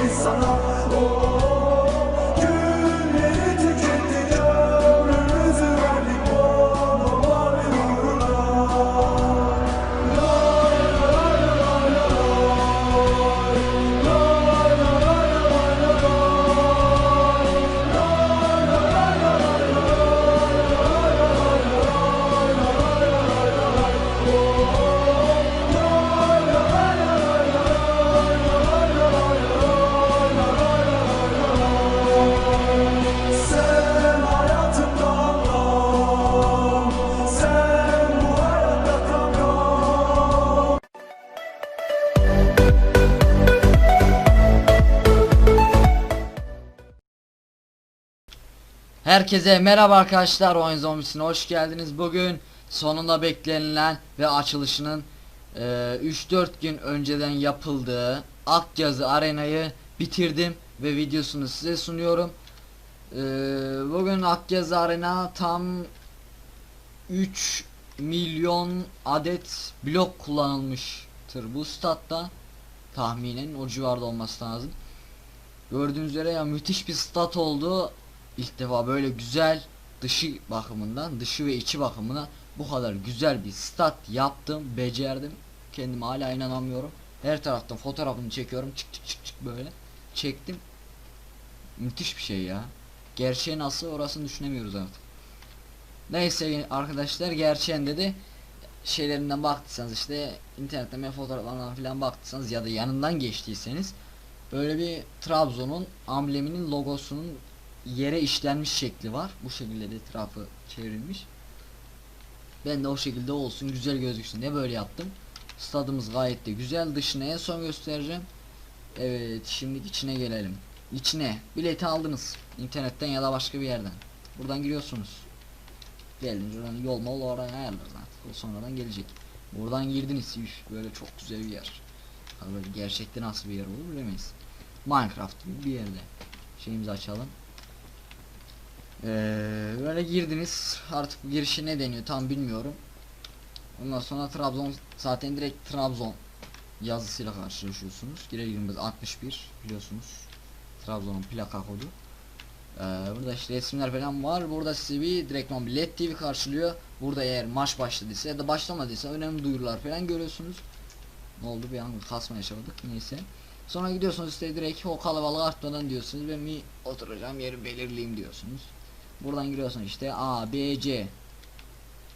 написано. О. Herkese merhaba arkadaşlar Oyun Zombisi'ne hoş geldiniz. Bugün sonunda beklenilen ve açılışının e, 3-4 gün önceden yapıldığı Akgazı Arena'yı bitirdim ve videosunu size sunuyorum. E, bugün Akgazı Arena tam 3 milyon adet blok kullanılmıştır bu statta. Tahminen o civarda olması lazım. Gördüğünüz üzere ya müthiş bir stat oldu. İlk defa böyle güzel dışı bakımından, dışı ve içi bakımına bu kadar güzel bir stat yaptım, becerdim. Kendime hala inanamıyorum. Her taraftan fotoğrafını çekiyorum. Çık çık çık çık böyle. Çektim. Müthiş bir şey ya. Gerçeği nasıl orasını düşünemiyoruz artık. Neyse arkadaşlar gerçeğinde de şeylerinden baktıysanız işte internetten ben fotoğraflarından falan baktıysanız ya da yanından geçtiyseniz böyle bir Trabzon'un ambleminin logosunun yere işlenmiş şekli var. Bu şekilde de etrafı çevrilmiş. Ben de o şekilde olsun güzel gözüksün diye böyle yaptım. Stadımız gayet de güzel. Dışına en son göstereceğim. Evet şimdi içine gelelim. İçine bileti aldınız. internetten ya da başka bir yerden. Buradan giriyorsunuz. Gelince oradan yol mol oraya ayarlarız artık. O sonradan gelecek. Buradan girdiniz. Üf, böyle çok güzel bir yer. Böyle gerçekte nasıl bir yer olur bilemeyiz. Minecraft gibi bir yerde. Şeyimizi açalım. Ee, böyle girdiniz. Artık girişi ne deniyor tam bilmiyorum. Ondan sonra Trabzon zaten direkt Trabzon yazısıyla karşılaşıyorsunuz. Girer girmez 61 biliyorsunuz. Trabzon'un plaka kodu. Ee, burada işte resimler falan var. Burada sizi bir direktman bir LED TV karşılıyor. Burada eğer maç başladıysa ya da başlamadıysa önemli duyurular falan görüyorsunuz. Ne oldu bir an kasma yaşadık neyse. Sonra gidiyorsunuz işte direkt o kalabalığı artmadan diyorsunuz ben bir oturacağım yeri belirleyeyim diyorsunuz. Buradan giriyorsun işte A, B, C.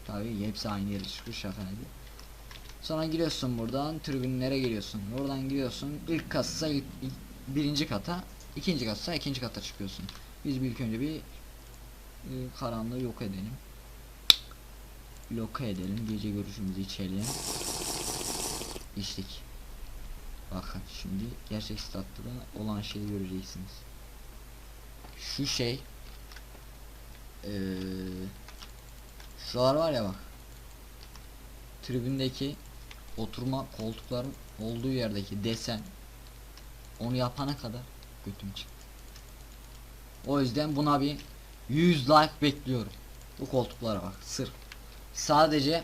Tabii hepsi aynı yere çıkıyor şaka gibi. Sonra giriyorsun buradan tribünlere giriyorsun. Oradan giriyorsun ilk kasa ilk, ilk- birinci kata, ikinci kasa ikinci kata çıkıyorsun. Biz ilk önce bir e, karanlığı yok edelim. Loka edelim. Gece görüşümüzü içelim. İçtik. Bakın şimdi gerçek statta olan şeyi göreceksiniz. Şu şey eee şular var ya bak tribündeki oturma koltukların olduğu yerdeki desen onu yapana kadar götüm çıktı. O yüzden buna bir 100 like bekliyorum. Bu koltuklara bak sırf. Sadece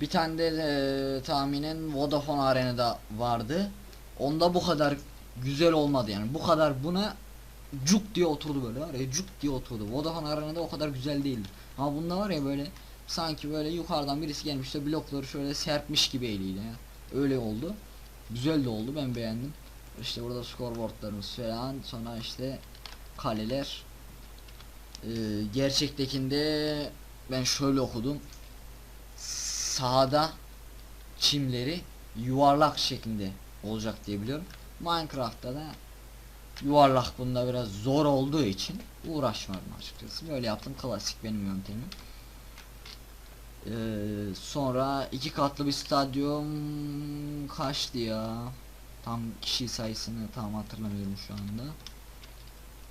bir tane de eee, tahminen Vodafone Arena'da vardı. Onda bu kadar güzel olmadı yani. Bu kadar buna cuk diye oturdu böyle var ya cuk diye oturdu. Vodafone Arena'da o kadar güzel değildi. Ama bunda var ya böyle sanki böyle yukarıdan birisi gelmiş de blokları şöyle serpmiş gibi eliyle. Öyle oldu. Güzel de oldu ben beğendim. İşte burada scoreboardlarımız falan sonra işte kaleler. Ee, gerçektekinde ben şöyle okudum. Sahada çimleri yuvarlak şeklinde olacak diye biliyorum. Minecraft'ta da yuvarlak bunda biraz zor olduğu için uğraşmadım açıkçası. Böyle yaptım klasik benim yöntemim. Ee, sonra iki katlı bir stadyum kaçtı ya? Tam kişi sayısını tam hatırlamıyorum şu anda.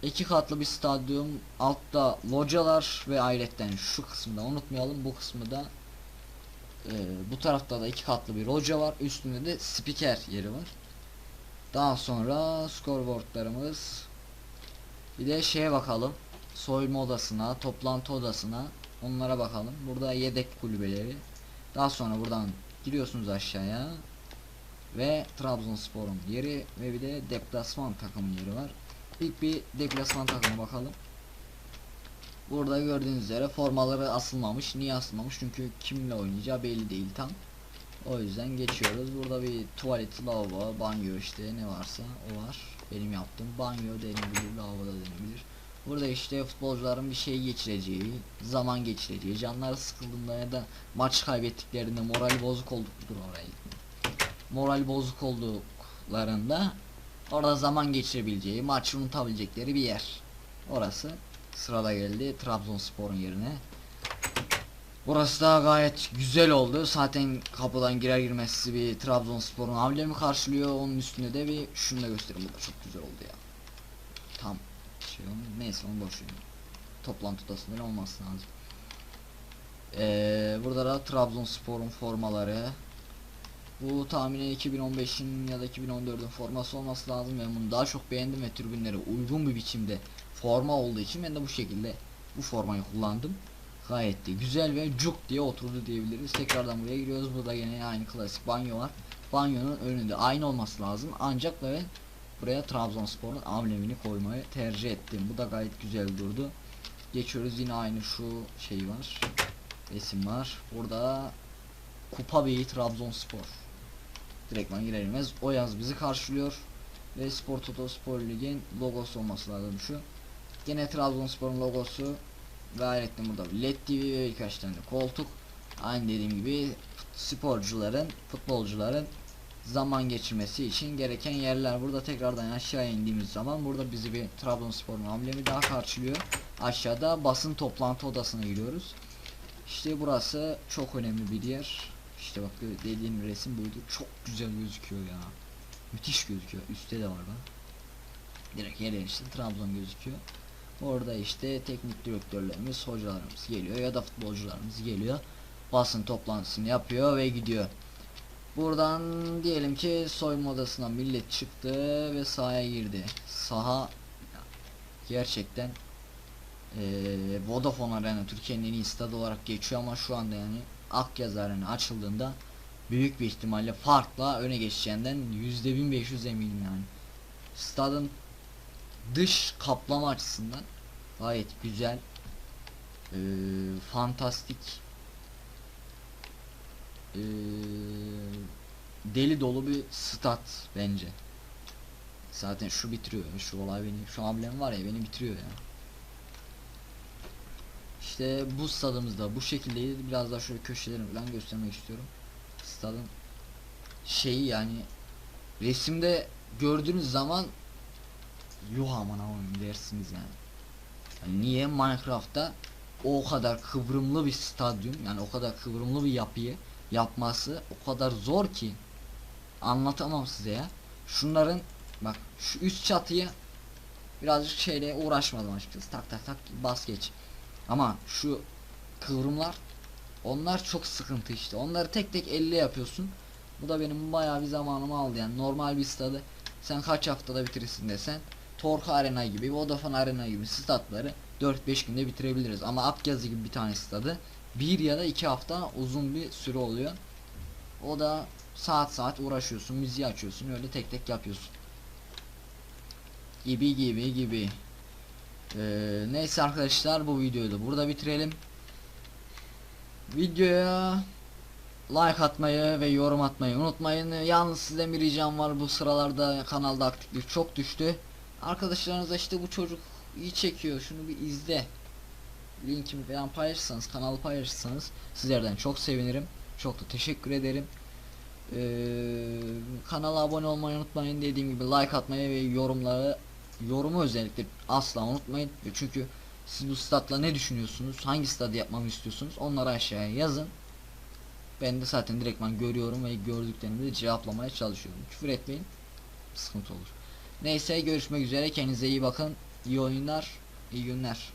İki katlı bir stadyum, altta localar ve ayrıca şu kısımda unutmayalım bu kısmı da e, bu tarafta da iki katlı bir loca var, üstünde de spiker yeri var. Daha sonra scoreboardlarımız. Bir de şeye bakalım. Soyma odasına, toplantı odasına. Onlara bakalım. Burada yedek kulübeleri. Daha sonra buradan giriyorsunuz aşağıya. ve Trabzonspor'un yeri ve bir de deplasman takımın yeri var. İlk bir deplasman takımına bakalım. Burada gördüğünüz üzere formaları asılmamış. Niye asılmamış? Çünkü kimle oynayacağı belli değil tam. O yüzden geçiyoruz. Burada bir tuvalet, lavabo, banyo işte ne varsa o var. Benim yaptığım banyo denilebilir, lavabo da denilebilir. Burada işte futbolcuların bir şey geçireceği, zaman geçireceği, canları sıkıldığında ya da maç kaybettiklerinde morali bozuk oldukları oraya Moral bozuk olduklarında orada zaman geçirebileceği, maçı unutabilecekleri bir yer. Orası sırada geldi Trabzonspor'un yerine. Burası da gayet güzel oldu. Zaten kapıdan girer girmez sizi bir Trabzonspor'un amblemi karşılıyor. Onun üstünde de bir şunu da göstereyim. Bu da çok güzel oldu ya. Tam şey olmuyor. Neyse onu boş verin. Toplantı odasında olması lazım. Ee, burada da Trabzonspor'un formaları. Bu tahminen 2015'in ya da 2014'ün forması olması lazım. Ben bunu daha çok beğendim ve tribünlere uygun bir biçimde forma olduğu için ben de bu şekilde bu formayı kullandım. Gayet de güzel ve cuk diye oturdu diyebiliriz. Tekrardan buraya giriyoruz. Burada yine aynı klasik banyo var. Banyonun önünde aynı olması lazım. Ancak ve buraya Trabzonspor'un amblemini koymayı tercih ettim. Bu da gayet güzel durdu. Geçiyoruz yine aynı şu şey var. Resim var. Burada Kupa Beyi Trabzonspor. Direktman girer girmez o yaz bizi karşılıyor. Ve Spor Toto Spor Lig'in logosu olması lazım şu. Yine Trabzonspor'un logosu ve ayrıca burada LED TV ve birkaç tane koltuk. Aynı dediğim gibi sporcuların, futbolcuların zaman geçirmesi için gereken yerler. Burada tekrardan aşağı indiğimiz zaman burada bizi bir Trabzonspor'un amblemi daha karşılıyor. Aşağıda basın toplantı odasına giriyoruz. İşte burası çok önemli bir yer. İşte bak dediğim resim buydu. Çok güzel gözüküyor ya. Müthiş gözüküyor. Üstte de var bak. Direkt yere Trabzon gözüküyor. Orada işte teknik direktörlerimiz, hocalarımız geliyor ya da futbolcularımız geliyor. Basın toplantısını yapıyor ve gidiyor. Buradan diyelim ki soyunma odasına millet çıktı ve sahaya girdi. Saha gerçekten eee Vodafone Arena Türkiye'nin en iyi stadı olarak geçiyor ama şu anda yani Akyaz Arena açıldığında büyük bir ihtimalle farkla öne geçeceğinden %1500 eminim yani. Stadın dış kaplama açısından gayet güzel eee, fantastik eee, deli dolu bir stat bence. Zaten şu bitiriyor şu olay beni şu amblem var ya beni bitiriyor ya. İşte bu stadımızda bu şekildeydi. Biraz daha şöyle köşelerini falan göstermek istiyorum. Stadın şeyi yani resimde gördüğünüz zaman yuh aman aman dersiniz yani. yani niye Minecraft'ta o kadar kıvrımlı bir stadyum yani o kadar kıvrımlı bir yapıyı yapması o kadar zor ki anlatamam size ya. Şunların bak şu üst çatıya birazcık şeyle uğraşmadım açıkçası. Tak tak tak bas geç. Ama şu kıvrımlar onlar çok sıkıntı işte. Onları tek tek elle yapıyorsun. Bu da benim bayağı bir zamanımı aldı yani. Normal bir stadı sen kaç haftada bitirirsin desen Torka Arena gibi, Vodafone Arena gibi statları 4-5 günde bitirebiliriz. Ama Akyazı gibi bir tane stadı bir ya da iki hafta uzun bir süre oluyor. O da saat saat uğraşıyorsun, müziği açıyorsun, öyle tek tek yapıyorsun. Gibi gibi gibi. Ee, neyse arkadaşlar bu videoyu da burada bitirelim. Videoya like atmayı ve yorum atmayı unutmayın. Yalnız size bir ricam var bu sıralarda kanalda aktiflik çok düştü. Arkadaşlarınıza işte bu çocuk iyi çekiyor şunu bir izle. Linkimi falan paylaşırsanız kanalı paylaşırsanız sizlerden çok sevinirim. Çok da teşekkür ederim. Ee, kanala abone olmayı unutmayın dediğim gibi like atmayı ve yorumları yorumu özellikle asla unutmayın. Çünkü siz bu statla ne düşünüyorsunuz? Hangi stadı yapmamı istiyorsunuz? Onları aşağıya yazın. Ben de zaten direktman görüyorum ve gördüklerimi de cevaplamaya çalışıyorum. Küfür etmeyin. Sıkıntı olur. Neyse görüşmek üzere. Kendinize iyi bakın. İyi oyunlar. iyi günler.